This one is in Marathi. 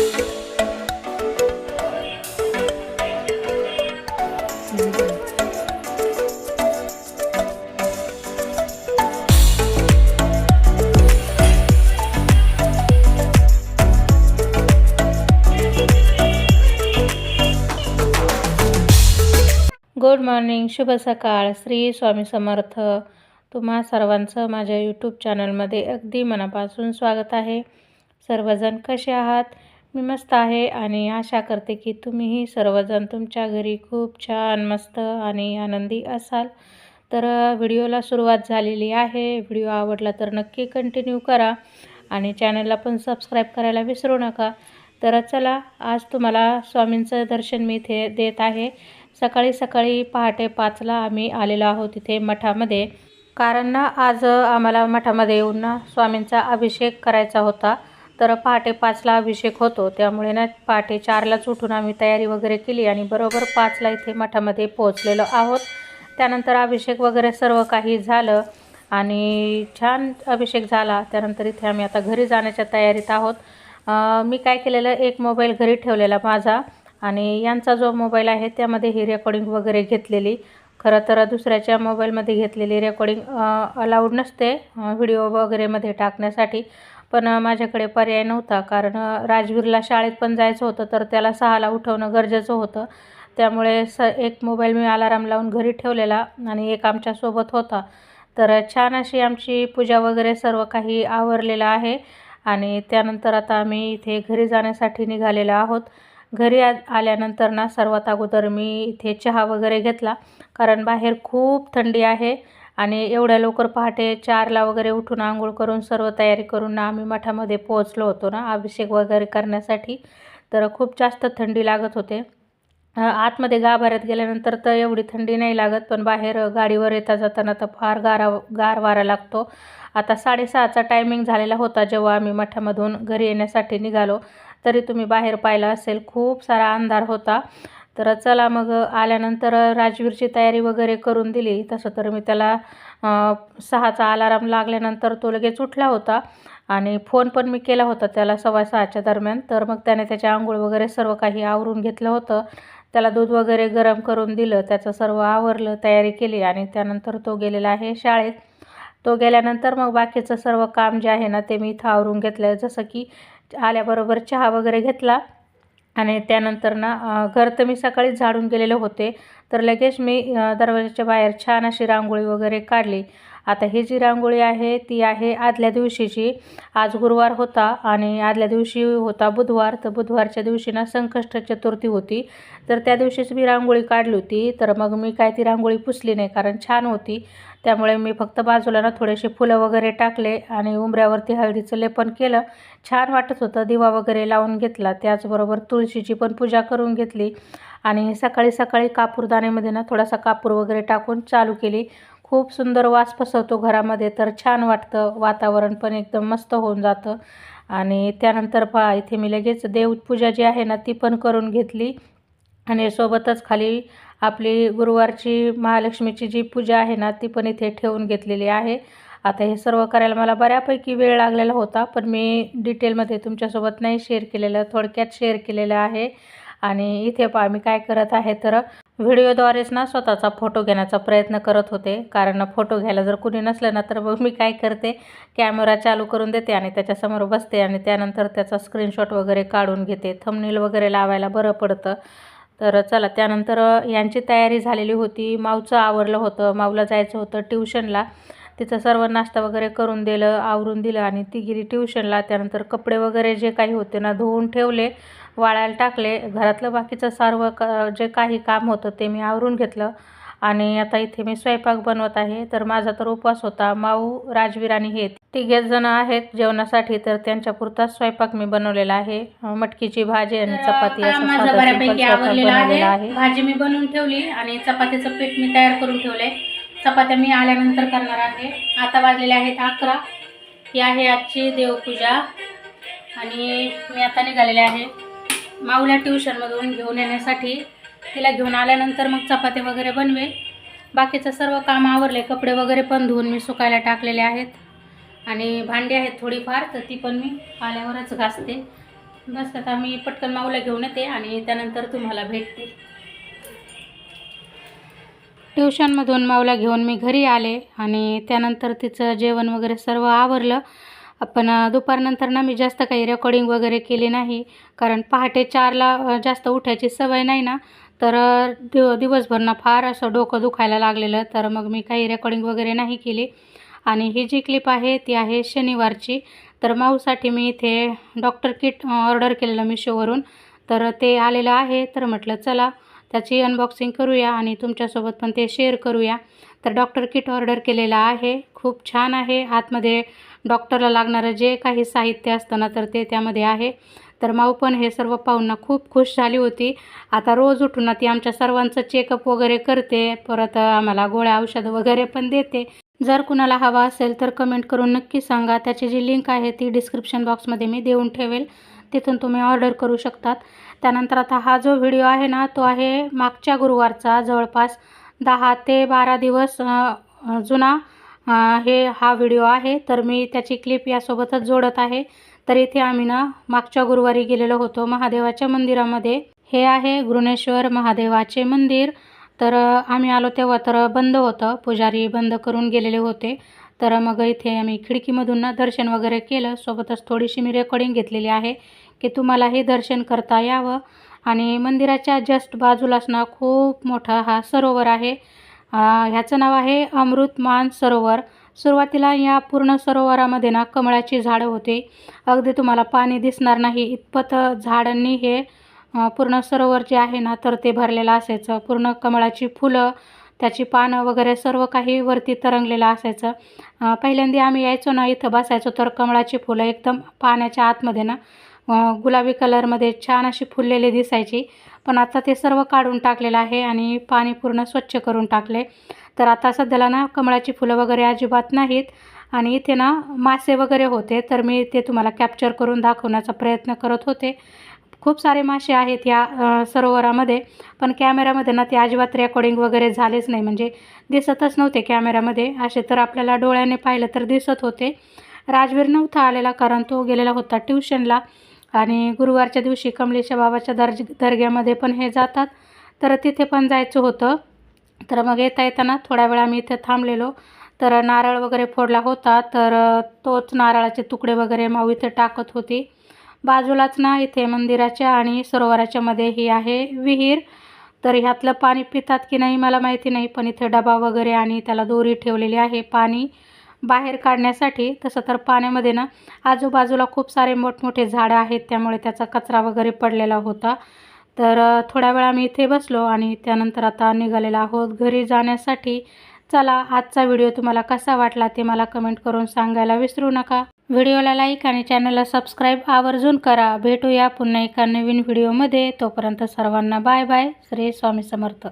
गुड मॉर्निंग शुभ सकाळ श्री स्वामी समर्थ. तुम्हा सर्वांचं माझ्या यूट्यूब चॅनलमध्ये अगदी मनापासून स्वागत आहे. सर्वजण कसे आहात? मी मस्त आहे आणि आशा करते की तुम्हीही सर्वजण तुमच्या घरी खूप छान मस्त आणि आनंदी असाल. तर व्हिडिओला सुरुवात झालेली आहे. व्हिडिओ आवडला तर नक्की कंटिन्यू करा आणि चॅनलला पण सबस्क्राईब करायला विसरू नका. तर चला आज तुम्हाला स्वामींचं दर्शन मी इथे देत आहे. सकाळी सकाळी पहाटे पाचला आम्ही आलेलो आहोत इथे मठामध्ये. कारण ना आज आम्हाला मठामध्ये येऊन ना स्वामींचा अभिषेक करायचा होता. तर पहाटे पाचला अभिषेक होतो. त्यामुळे ना पहाटे चारलाच उठून आम्ही तयारी वगैरे केली आणि बरोबर पाचला इथे मठामध्ये पोहोचलेलो आहोत. त्यानंतर अभिषेक वगैरे सर्व काही झालं आणि छान अभिषेक झाला. त्यानंतर इथे आम्ही आता घरी जाण्याच्या तयारीत आहोत. मी काय केलेलं एक मोबाईल घरी ठेवलेला माझा आणि यांचा जो मोबाईल आहे त्यामध्ये ही रेकॉर्डिंग वगैरे घेतलेली. खरं तर दुसऱ्याच्या मोबाईलमध्ये घेतलेली रेकॉर्डिंग अलाउड नसते व्हिडिओ वगैरेमध्ये टाकण्यासाठी. पण माझ्याकडे पर्याय नव्हता. कारण राजवीरला शाळेत पण जायचं होतं तर त्याला सहाला उठवणं गरजेचं होतं. त्यामुळे स एक मोबाईल मी अलाराम लावून घरी ठेवलेला आणि एक आमच्यासोबत होता. तर छान अशी आमची पूजा वगैरे सर्व काही आवरलेलं आहे. आणि त्यानंतर आता आम्ही इथे घरी जाण्यासाठी निघालेलो आहोत. घरी आ आल्यानंतर ना सर्वात अगोदर मी इथे चहा वगैरे घेतला. कारण बाहेर खूप थंडी आहे. आणि एवढ्या लवकर पहाटे चारला वगैरे उठून आंघोळ करून सर्व तयारी करून ना आम्ही मठामध्ये पोहोचलो होतो ना अभिषेक वगैरे करण्यासाठी. तर खूप जास्त थंडी लागत होते. आतमध्ये गाभाऱ्यात गेल्यानंतर तर एवढी थंडी नाही लागत पण बाहेर गाडीवर येता जाताना तर फार गारा गार वारा लागतो. आता साडेसहाचा टायमिंग झालेला होता जेव्हा आम्ही मठामधून घरी येण्यासाठी निघालो. तरी तुम्ही बाहेर पाहिलं असेल खूप सारा अंधार होता. तर चला मग आल्यानंतर राजवीरची तयारी वगैरे करून दिली. तसं तर मी त्याला सहाचा अलाराम लागल्यानंतर तो लगेच उठला होता आणि फोन पण मी केला होता त्याला सव्वा सहाच्या दरम्यान. तर मग त्याने त्याचे आंघोळ वगैरे सर्व काही आवरून घेतलं होतं. त्याला दूध वगैरे गरम करून दिलं. त्याचं सर्व आवरलं तयारी केली आणि त्यानंतर तो गेलेला आहे शाळेत. तो गेल्यानंतर मग बाकीचं सर्व काम जे आहे ना ते मी इथं आवरून घेतलं. जसं की आल्याबरोबर चहा वगैरे घेतला. आणि त्यानंतर ना घर तर मी सकाळीच झाडून गेलेले होते तर लगेच मी दरवाजाच्या बाहेर छान अशी रांगोळी वगैरे काढली. आता ही जी रांगोळी आहे ती आहे आदल्या दिवशीची. आज गुरुवार होता आणि आदल्या दिवशी होता बुधवार. तर बुधवारच्या दिवशी ना संकष्ट चतुर्थी होती. तर त्या दिवशीच मी रांगोळी काढली होती. तर मग मी काय ती रांगोळी पुसली नाही कारण छान होती. त्यामुळे मी फक्त बाजूला ना थोडेसे फुलं वगैरे टाकले आणि उंबऱ्यावरती हळदीचं लेपन केलं. छान वाटत होतं. दिवा वगैरे लावून घेतला. त्याचबरोबर तुळशीची पण पूजा करून घेतली. आणि सकाळी सकाळी कापूरदाण्यामध्ये ना थोडासा कापूर वगैरे टाकून चालू केली. खूप सुंदर वास पसरतो घरामध्ये तर छान वाटतं. वातावरण पण एकदम मस्त होऊन जातं. आणि त्यानंतर पहा इथे मी लगेच देवपूजा जी आहे ना ती पण करून घेतली. आणि सोबतच खाली आपली गुरुवारची महालक्ष्मीची जी पूजा आहे ना ती पण इथे ठेवून घेतलेली आहे. आता हे सर्व करायला मला बऱ्यापैकी वेळ लागलेला होता पण मी डिटेलमध्ये तुमच्यासोबत नाही शेअर केलेलं थोडक्यात शेअर केलेलं आहे. आणि इथे पहा मी काय करत आहे तर व्हिडिओद्वारेच ना स्वतःचा फोटो घेण्याचा प्रयत्न करत होते. कारण फोटो घ्यायला जर कुणी नसलं ना तर मग मी काय करते? कॅमेरा चालू करून देते आणि त्याच्यासमोर बसते आणि त्यानंतर त्याचा स्क्रीनशॉट वगैरे काढून घेते. थंबनेल वगैरे लावायला बरं पडतं. तर चला त्यानंतर यांची तयारी झालेली होती. माऊचं आवरलं होतं. माऊला जायचं होतं ट्युशनला तिचं सर्व नाश्ता वगैरे करून दिलं आवरून दिलं आणि ती गेली ट्युशनला. त्यानंतर कपडे वगैरे जे काही होते ना धुवून ठेवले वाळायला टाकले. घरातलं बाकीचं सर्व क जे काही काम होतं ते मी आवरून घेतलं. आणि आता इथे मी स्वयंपाक बनवत आहे. तर माझा तर उपवास होता. माऊ राजवीर आणि हे तिघेच जण आहेत जेवणासाठी. तर त्यांच्या पुरताच स्वयंपाक मी बनवलेला आहे. मटकीची भाजी आणि चपाती माझं बऱ्यापैकी आवडलेलं आहे. भाजी मी बनवून ठेवली आणि चपातीचं पीठ मी तयार करून ठेवलंय. चपात्या मी आल्यानंतर करणार आहे. आता वाजलेले आहेत अकरा. ही आहे आजची देवपूजा. आणि मी आता निघालेले आहे माऊला ट्युशनमधून घेऊन येण्यासाठी. तिला घेऊन आल्यानंतर मग चपात्या वगैरे बनवेल बाकीचं सर्व काम आवरले कपडे वगैरे पण धुवून मी सुकायला टाकलेले आहेत. आणि भांडी आहेत थोडीफार तर ती पण मी आल्यावरच घासते. बस आता मी पटकन माऊला घेऊन येते आणि त्यानंतर तुम्हाला भेटते. ट्युशनमधून माऊला घेऊन मी घरी आले आणि त्यानंतर तिचं जेवण वगैरे सर्व आवरलं. पण दुपारनंतर ना मी जास्त काही रेकॉर्डिंग वगैरे केली नाही. कारण पहाटे चारला जास्त उठायची सवय नाही ना. तर अ, दिव दिवसभर ना फार असं डोकं दुखायला लागलेलं. तर मग मी काही रेकॉर्डिंग वगैरे नाही केली. आणि ही जी क्लिप आहे ती आहे शनिवारची. तर माऊसाठी मी इथे डॉक्टर किट ऑर्डर केलेलं मिशोवरून. तर ते आलेलं आहे. तर म्हटलं चला त्याची अनबॉक्सिंग करूया आणि तुमच्यासोबत पण ते शेअर करूया. तर डॉक्टर किट ऑर्डर केलेलं आहे. खूप छान आहे. आतमध्ये डॉक्टरला लागणारं जे काही साहित्य असतं ना तर ते त्यामध्ये आहे. तर माऊ पण हे सर्व पाहून ना खूप खुश झाली होती. आता रोज उठून ना ती आमच्या सर्वांचं चेकअप वगैरे करते. परत आम्हाला गोळ्या औषधं वगैरे पण देते. जर कुणाला हवा असेल तर कमेंट करून नक्की सांगा. त्याची जी लिंक आहे ती डिस्क्रिप्शन बॉक्समध्ये मी देऊन ठेवेल. तिथून तुम्ही ऑर्डर करू शकतात. त्यानंतर आता हा जो व्हिडिओ आहे ना तो आहे मागच्या गुरुवारचा. जवळपास दहा ते बारा दिवस जुना हे हा व्हिडिओ आहे. तर मी त्याची क्लिप यासोबतच जोडत आहे. तर इथे आम्ही ना मागच्या गुरुवारी गेलेलो होतो महादेवाच्या मंदिरामध्ये. हे आहे घृणेश्वर महादेवाचे मंदिर. तर आम्ही आलो तेव्हा तर बंद होतं. पुजारी बंद करून गेलेले होते. तर मग इथे आम्ही खिडकीमधून ना दर्शन वगैरे केलं. सोबतच थोडीशी मी रेकॉर्डिंग घेतलेली आहे की तुम्हाला हे दर्शन करता यावं. आणि मंदिराच्या जस्ट बाजूलाच ना खूप मोठा हा सरोवर आहे. ह्याचं नाव आहे अमृतमान सरोवर. सुरुवातीला या पूर्ण सरोवरामध्ये ना कमळाची झाडं होते. अगदी तुम्हाला पाणी दिसणार नाही. इतपत झाडांनी हे पूर्ण सरोवर जे आहे ना तर ते भरलेलं असायचं. पूर्ण कमळाची फुलं त्याची पानं वगैरे सर्व काही वरती तरंगलेलं असायचं. पहिल्यांदा आम्ही यायचो ना इथं बसायचो तर कमळाची फुलं एकदम पाण्याच्या आतमध्ये ना गुलाबी कलरमध्ये छान अशी फुललेली दिसायची. पण आता ते सर्व काढून टाकलेलं आहे आणि पाणी पूर्ण स्वच्छ करून टाकले. तर आता सध्याला ना कमळाची फुलं वगैरे अजिबात नाहीत. आणि इथे ना मासे वगैरे होते तर मी ते तुम्हाला कॅप्चर करून दाखवण्याचा प्रयत्न करत होते. खूप सारे मासे आहेत या सरोवरामध्ये पण कॅमेऱ्यामध्ये ना ते अजिबात रेकॉर्डिंग वगैरे झालेच नाही. म्हणजे दिसतच नव्हते कॅमेऱ्यामध्ये. असे तर आपल्याला डोळ्याने पाहिलं तर दिसत होते. राजवीर नव्हता आलेला कारण तो गेलेला होता ट्युशनला. आणि गुरुवारच्या दिवशी कमलेशा बाबाच्या दर्ज दर्ग्यामध्ये पण हे जातात. तर तिथे पण जायचं होतं. तर मग येता येताना थोड्या वेळा आम्ही इथे थांबलेलो. तर नारळ वगैरे फोडला होता. तर तोच नारळाचे तुकडे वगैरे माऊ इथे टाकत होती. बाजूलाच ना इथे मंदिराच्या आणि सरोवराच्या मध्ये ही आहे विहीर. तर ह्यातलं पाणी पितात की नाही मला माहिती नाही पण इथे डबा वगैरे आणि त्याला दोरी ठेवलेली आहे पाणी बाहेर काढण्यासाठी. तसं तर पाण्यामध्ये ना आजूबाजूला खूप सारे मोठमोठे झाडं आहेत त्यामुळे त्याचा कचरा वगैरे पडलेला होता. तर थोड्या वेळा मी इथे बसलो आणि त्यानंतर आता निघालेला आहोत घरी जाण्यासाठी. चला आजचा व्हिडिओ तुम्हाला कसा वाटला ते मला कमेंट करून सांगायला विसरू नका. व्हिडिओला लाईक आणि चॅनलला सबस्क्राईब आवर्जून करा. भेटूया पुन्हा एका नवीन व्हिडिओमध्ये. तोपर्यंत सर्वांना बाय बाय. श्री स्वामी समर्थ.